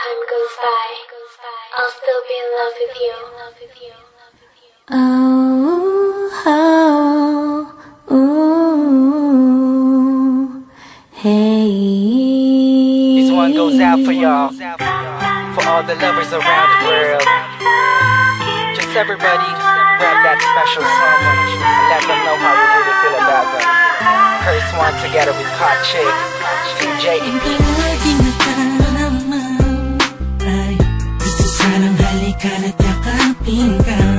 time goes by, I'll still be in love with you. Oh, oh, oh, hey. This one goes out for y'all, for all the lovers around the world. Just everybody, grab that special someone and let them know how you really feel about them. Her Swan together with Hot Chick, DJ pinkan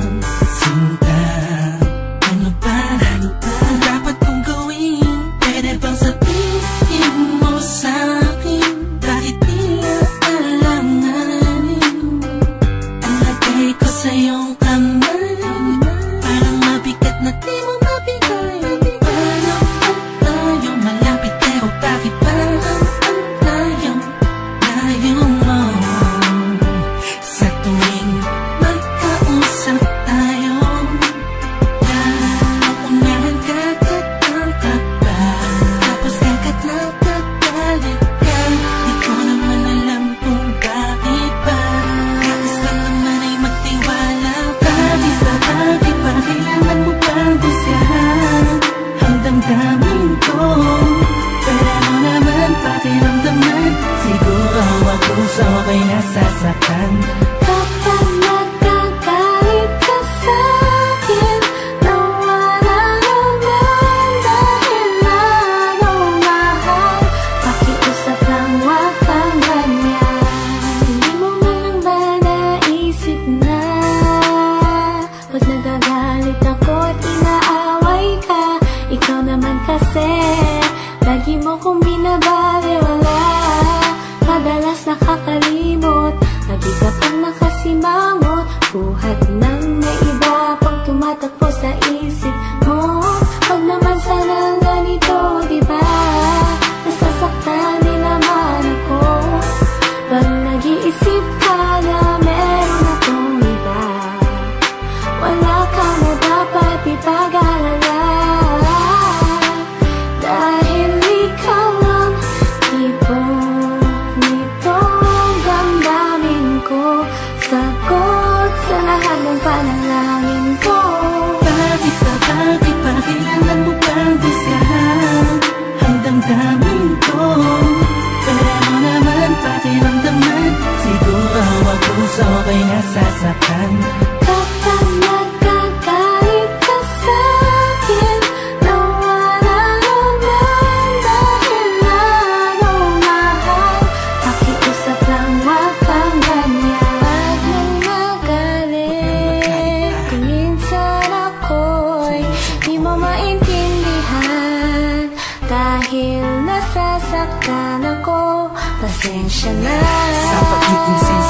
minsan Baka nagkagalit ka sa'kin Na wala naman dahil nagmamahal Pakiusap lang wag kang ganyan. Pag nagagalit Kung minsan ako'y Di mo maintindihan. Dahil nasasaktan ako Pasensya na. Sa pag-iinsin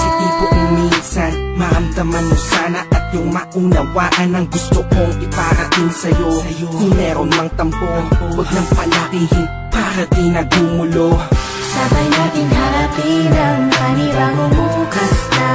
maramdaman mo sana at yung maunawaan ang gusto kong iparating sa'yo, sa'yo. Kung meron mang tampo, huwag nang palakihin para di na gumulo Sabay natin harapin ang panibagong bukas na